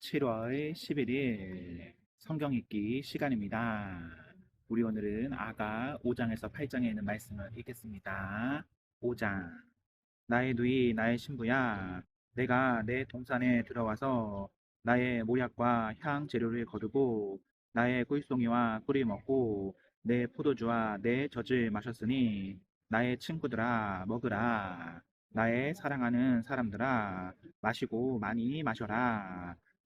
7월 11일 성경 읽기 시간입니다. 우리 오늘은 아가 5장에서 8장에 있는 말씀을 읽겠습니다. 5장 나의 누이 나의 신부야 내가 내 동산에 들어와서 나의 모약과 향 재료를 거두고 나의 꿀송이와 꿀을 먹고 내 포도주와 내 젖을 마셨으니 나의 친구들아 먹으라 나의 사랑하는 사람들아 마시고 많이 마셔라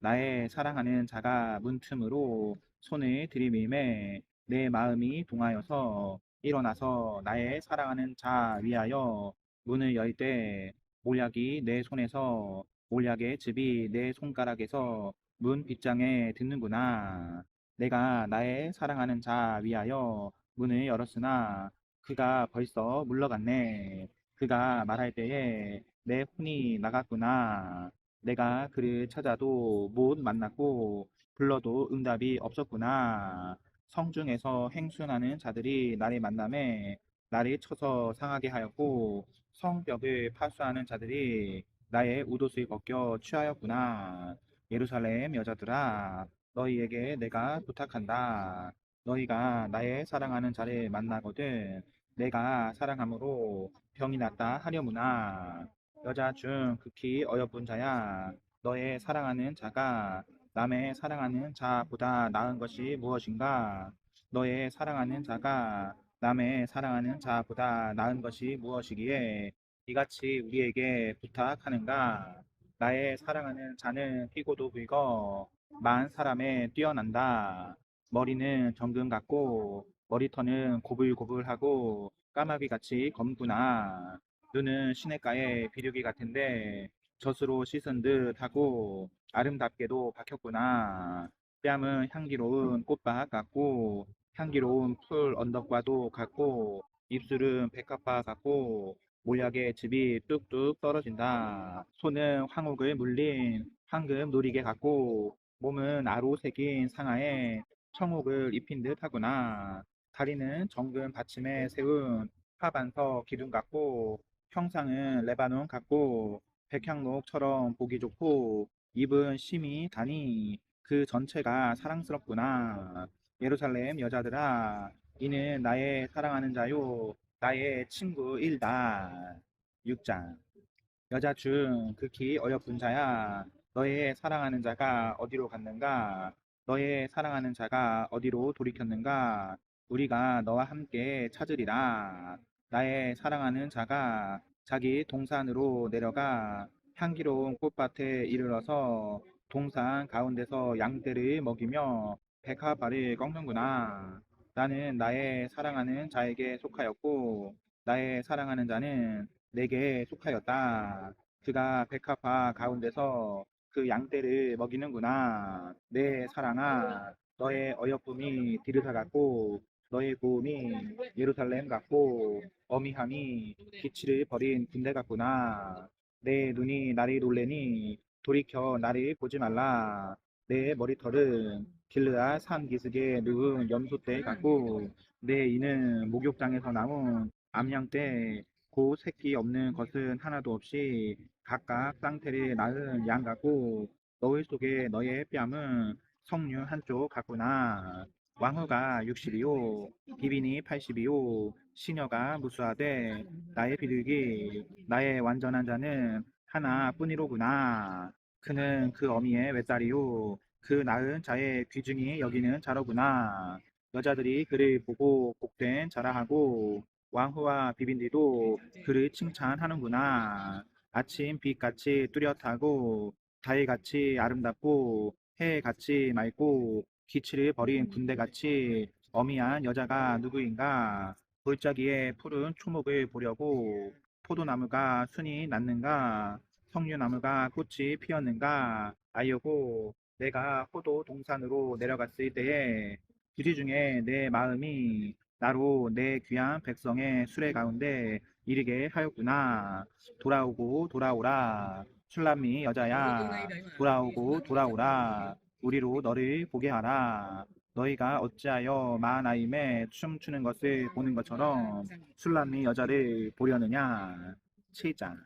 나의 사랑하는 자가 문틈으로 손을 들이밀매 내 마음이 동하여서 일어나서 나의 사랑하는 자 위하여 문을 열 때 몰약이 내 손에서 몰약의 즙이 내 손가락에서 문 빗장에 듣는구나. 내가 나의 사랑하는 자 위하여 문을 열었으나 그가 벌써 물러갔네. 그가 말할 때에 내 혼이 나갔구나. 내가 그를 찾아도 못 만났고 불러도 응답이 없었구나. 성중에서 행순하는 자들이 나를 만남에 나를 쳐서 상하게 하였고 성벽을 파수하는 자들이 나의 웃옷을 벗겨 취하였구나. 예루살렘 여자들아 너희에게 내가 부탁한다. 너희가 나의 사랑하는 자를 만나거든 내가 사랑함으로 병이 낫다 하려무나. 여자 중 극히 어여쁜 자야. 너의 사랑하는 자가 남의 사랑하는 자보다 나은 것이 무엇인가? 너의 사랑하는 자가 남의 사랑하는 자보다 나은 것이 무엇이기에 이같이 우리에게 부탁하는가? 나의 사랑하는 자는 피고도 붉어 만 사람에 뛰어난다. 머리는 정금 같고 머리털은 고불고불하고 까마귀같이 검구나. 눈은 시냇가의 비둘기 같은데 젖으로 씻은 듯 하고 아름답게도 박혔구나. 뺨은 향기로운 꽃밭 같고 향기로운 풀 언덕과도 같고 입술은 백합화 같고 모약의 즙이 뚝뚝 떨어진다. 손은 황옥을 물린 황금 놀이개 같고 몸은 아로 새긴 상아에 청옥을 입힌 듯 하구나. 다리는 정금 받침에 세운 하반석 기둥 같고 형상은 레바논 같고 백향목처럼 보기 좋고 입은 심이 다니 그 전체가 사랑스럽구나. 예루살렘 여자들아 이는 나의 사랑하는 자요 나의 친구일다. 6장 여자 중 극히 어여쁜 자야 너의 사랑하는 자가 어디로 갔는가 너의 사랑하는 자가 어디로 돌이켰는가 우리가 너와 함께 찾으리라. 나의 사랑하는 자가 자기 동산으로 내려가 향기로운 꽃밭에 이르러서 동산 가운데서 양떼를 먹이며 백합알을 꺾는구나. 나는 나의 사랑하는 자에게 속하였고 나의 사랑하는 자는 내게 속하였다. 그가 백합화 가운데서 그 양떼를 먹이는구나. 내 사랑아, 너의 어여쁨이 디르다 같고 너의 고음이 예루살렘 같고 어미함이 기치를 버린 군대 같구나. 내 눈이 나를 놀래니 돌이켜 나를 보지 말라. 내 머리털은 길르아 산 기슭에 누운 염소떼 같고 내 이는 목욕장에서 나온 암양떼 고 새끼 없는 것은 하나도 없이 각각 쌍태를 낳은 양 같고 너희 속에 너의 뺨은 석류 한쪽 같구나. 왕후가 60이요 비빈이 80이요 시녀가 무수하되 나의 비둘기 나의 완전한 자는 하나뿐이로구나. 그는 그 어미의 외딸이요. 그 낳은 자의 귀중히 여기는 자로구나. 여자들이 그를 보고 복된 자라 하고 왕후와 비빈디도 그를 칭찬하는구나. 아침 빛같이 뚜렷하고 달같이 아름답고 해같이 맑고 기치를 버린 군대같이 어미한 여자가 누구인가? 골짜기에 푸른 초목을 보려고 포도나무가 순이 났는가? 석류나무가 꽃이 피었는가? 아이오고 내가 포도 동산으로 내려갔을 때에 부지 중에 내 마음이 나로 내 귀한 백성의 수레 가운데 이르게 하였구나. 돌아오고 돌아오라. 술람미 여자야. 돌아오고 돌아오라. 우리로 너를 보게 하라. 너희가 어찌하여 마하나임에 춤추는 것을 보는 것처럼 술람미 여자를 보려느냐. 7장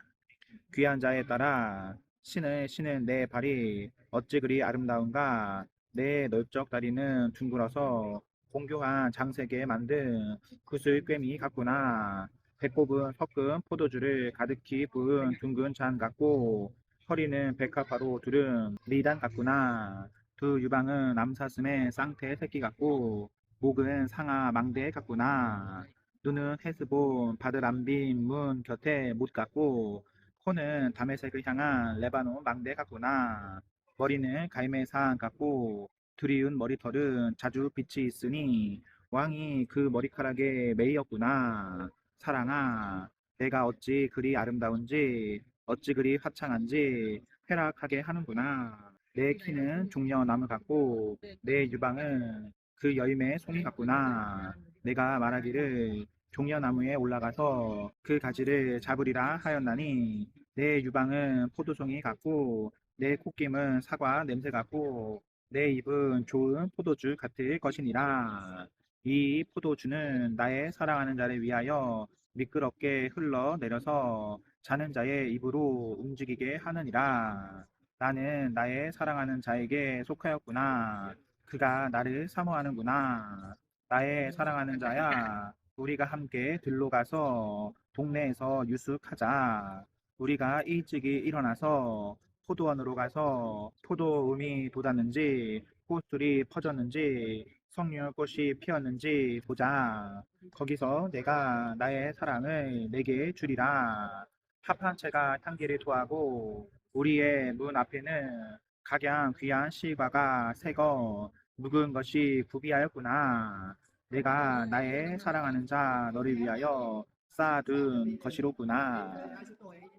귀한 자에 따라 신을 신은 내 발이 어찌 그리 아름다운가 내 넓적 다리는 둥글어서 공교한 장색에 만든 구슬 꿰미 같구나 배꼽은 섞은 포도주를 가득히 부은 둥근 잔 같고 허리는 백합화로 두른 리단 같구나 두 유방은 암사슴의 쌍태 새끼 같고 목은 상아 망대 같구나 눈은 헤스본 바드람빔 문 곁에 못 같고 코는 담에색을 향한 레바논 망대 같구나. 머리는 갈매산 같고 두리운 머리털은 자주 빛이 있으니 왕이 그 머리카락에 매이었구나. 사랑아, 내가 어찌 그리 아름다운지 어찌 그리 화창한지 회락하게 하는구나. 내 키는 종려 나무 같고 내 유방은 그 열매 송이 같구나. 내가 말하기를 종려 나무에 올라가서 그 가지를 잡으리라 하였나니 내 유방은 포도송이 같고 내 콧김은 사과 냄새 같고 내 입은 좋은 포도주 같을 것이니라 이 포도주는 나의 사랑하는 자를 위하여 미끄럽게 흘러 내려서 자는 자의 입으로 움직이게 하느니라 나는 나의 사랑하는 자에게 속하였구나 그가 나를 사모하는구나 나의 사랑하는 자야 우리가 함께 들로 가서 동네에서 유숙하자. 우리가 일찍이 일어나서 포도원으로 가서 포도음이 돋았는지 꽃들이 퍼졌는지 석류꽃이 피었는지 보자. 거기서 내가 나의 사랑을 내게 주리라. 합한 채가 향기를 토하고 우리의 문 앞에는 각양 귀한 실과가 새거 묵은 것이 구비하였구나. 내가 나의 사랑하는 자 너를 위하여 쌓아둔 것이로구나.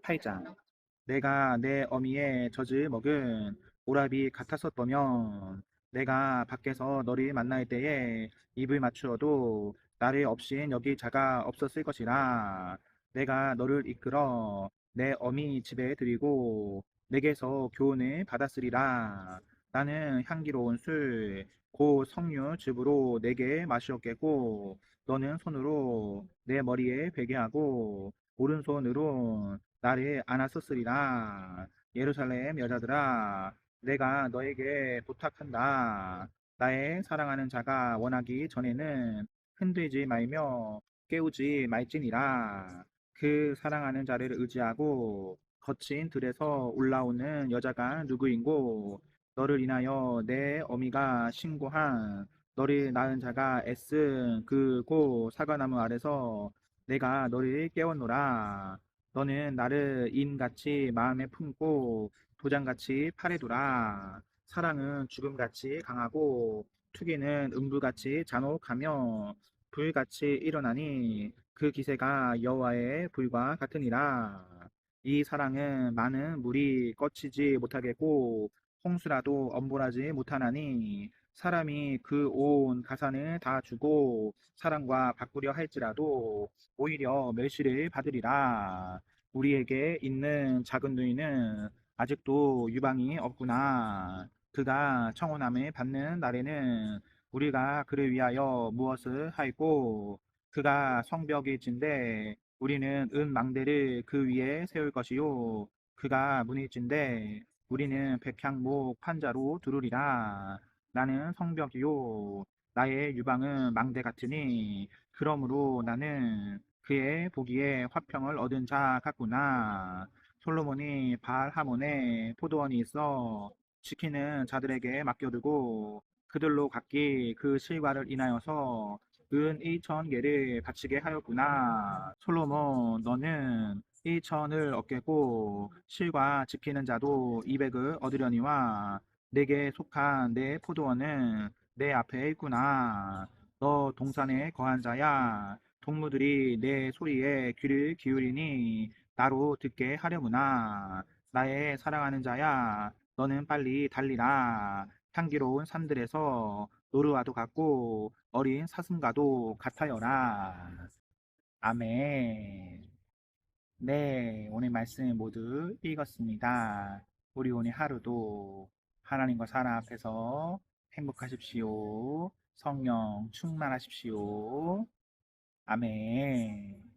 8장 내가 내 어미의 젖을 먹은 오라비 같았었더면 내가 밖에서 너를 만날 때에 입을 맞추어도 나를 없인 여기 자가 없었을 것이라. 내가 너를 이끌어 내 어미 집에 드리고 내게서 교훈을 받았으리라. 나는 향기로운 술, 곧 석류 즙으로 내게 마시었겠고 너는 손으로 내 머리에 베게 하고 오른손으로 나를 안았었으리라. 예루살렘 여자들아 내가 너에게 부탁한다. 나의 사랑하는 자가 원하기 전에는 흔들지 말며 깨우지 말지니라 그 사랑하는 자를 의지하고 거친 들에서 올라오는 여자가 누구인고 너를 인하여 내 어미가 신고한 너를 낳은 자가 애쓴 그고 사과나무 아래서 내가 너를 깨웠노라. 너는 나를 인같이 마음에 품고 도장같이 팔에 두라. 사랑은 죽음같이 강하고 투기는 음부같이 잔혹하며 불같이 일어나니 그 기세가 여호와의 불과 같으니라. 이 사랑은 많은 물이 꺼치지 못하겠고 홍수라도 엄벌하지 못하나니 사람이 그 온 가산을 다 주고 사랑과 바꾸려 할지라도 오히려 멸시를 받으리라. 우리에게 있는 작은 누이는 아직도 유방이 없구나. 그가 청혼함을 받는 날에는 우리가 그를 위하여 무엇을 하고 그가 성벽일진데 우리는 은 망대를 그 위에 세울 것이요 그가 문일진데 우리는 백향목 판자로 두르리라. 나는 성벽이요. 나의 유방은 망대 같으니 그러므로 나는 그의 보기에 화평을 얻은 자 같구나. 솔로몬이 발하몬에 포도원이 있어 지키는 자들에게 맡겨두고 그들로 각기 그 실과를 인하여서 은 1천 개를 바치게 하였구나. 솔로몬 너는 1천을 얻겠고 실과 지키는 자도 200을 얻으려니와 내게 속한 내 포도원은 내 앞에 있구나. 너 동산에 거한 자야. 동무들이 내 소리에 귀를 기울이니 나로 듣게 하려무나. 나의 사랑하는 자야. 너는 빨리 달리라. 향기로운 산들에서 노르와도 같고 어린 사슴과도 같아요라. 아멘. 네, 오늘 말씀 모두 읽었습니다. 우리 오늘 하루도 하나님과 사람 앞에서 행복하십시오. 성령 충만하십시오. 아멘.